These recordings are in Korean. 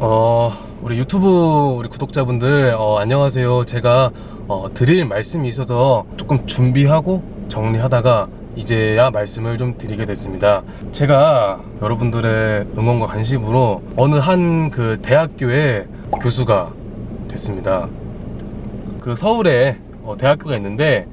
어, 우리 유튜브 우리 구독자분들 어, 안녕하세요. 제가 어, 드릴 말씀이 있어서 조금 준비하고 정리하다가 이제야 말씀을 좀 드리게 됐습니다. 제가 여러분들의 응원과 관심으로 어느 한 그 대학교의 교수가 됐습니다. 그 서울에 어, 대학교가 있는데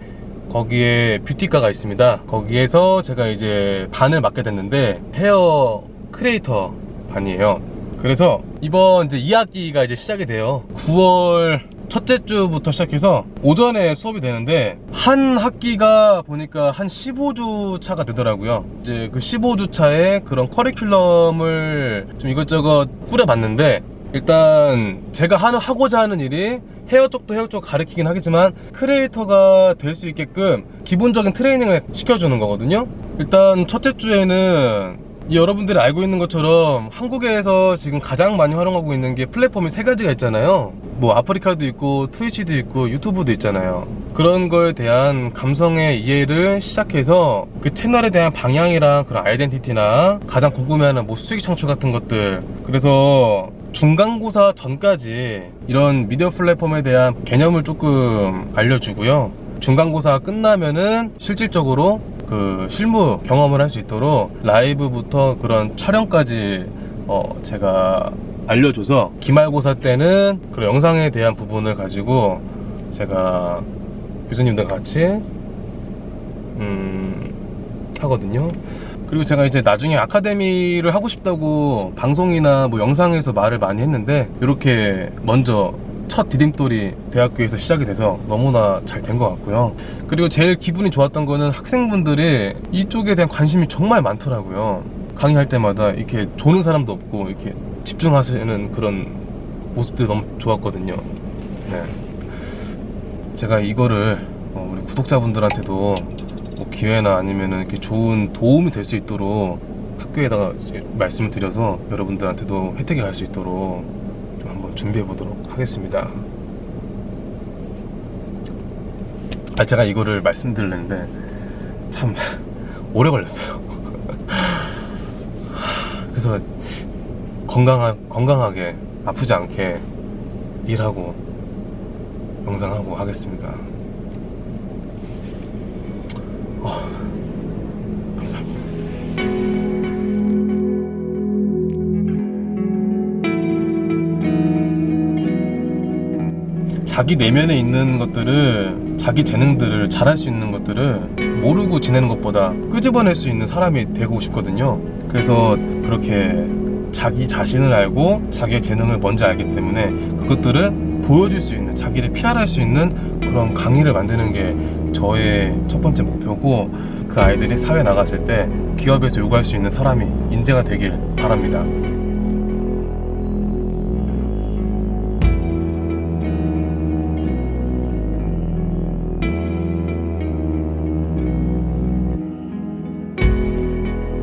거기에 뷰티과가 있습니다. 거기에서 제가 이제 반을 맡게 됐는데 헤어 크리에이터 반이에요. 그래서 이번 이제 2학기가 이제 시작이 돼요. 9월 첫째 주부터 시작해서 오전에 수업이 되는데 한 학기가 보니까 한 15주 차가 되더라고요. 이제 그 15주 차에 그런 커리큘럼을 좀 이것저것 꾸려봤는데 일단 제가 하고자 하는 일이 헤어 쪽도 헤어 쪽 가르치긴 하겠지만 크리에이터가 될 수 있게끔 기본적인 트레이닝을 시켜주는 거거든요. 일단 첫째 주에는 이 여러분들이 알고 있는 것처럼 한국에서 지금 가장 많이 활용하고 있는 게 플랫폼이 세 가지가 있잖아요. 뭐 아프리카도 있고 트위치도 있고 유튜브도 있잖아요. 그런 거에 대한 감성의 이해를 시작해서 그 채널에 대한 방향이랑 그런 아이덴티티나 가장 궁금해하는 뭐 수익 창출 같은 것들 그래서 중간고사 전까지 이런 미디어 플랫폼에 대한 개념을 조금 알려주고요. 중간고사 끝나면은 실질적으로 그 실무 경험을 할 수 있도록 라이브부터 그런 촬영까지 어 제가 알려줘서 기말고사 때는 그런 영상에 대한 부분을 가지고 제가 교수님들 같이 음 하거든요. 그리고 제가 이제 나중에 아카데미를 하고 싶다고 방송이나 뭐 영상에서 말을 많이 했는데 이렇게 먼저 첫 디딤돌이 대학교에서 시작이 돼서 너무나 잘 된 것 같고요. 그리고 제일 기분이 좋았던 거는 학생분들이 이쪽에 대한 관심이 정말 많더라고요. 강의할 때마다 이렇게 조는 사람도 없고 이렇게 집중하시는 그런 모습들이 너무 좋았거든요. 네. 제가 이거를 어, 우리 구독자분들한테도 뭐 기회나 아니면은 이렇게 좋은 도움이 될 수 있도록 학교에다가 말씀을 드려서 여러분들한테도 혜택이 갈 수 있도록 좀 한번 준비해 보도록 하겠습니다. 아 제가 이거를 말씀드렸는데 참 오래 걸렸어요. 그래서 건강하, 건강하게 아프지 않게 일하고 영상하고 하겠습니다. 어, 자기 내면에 있는 것들을 자기 재능들을 잘할 수 있는 것들을 모르고 지내는 것보다 끄집어낼 수 있는 사람이 되고 싶거든요. 그래서 그렇게 자기 자신을 알고 자기의 재능을 먼저 알기 때문에 그것들을 보여줄 수 있는 자기를 피할할 수 있는 그런 강의를 만드는 게 저의 첫 번째 목표고 그 아이들이 사회 나갔을 때 기업에서 요구할 수 있는 사람이 인재가 되길 바랍니다.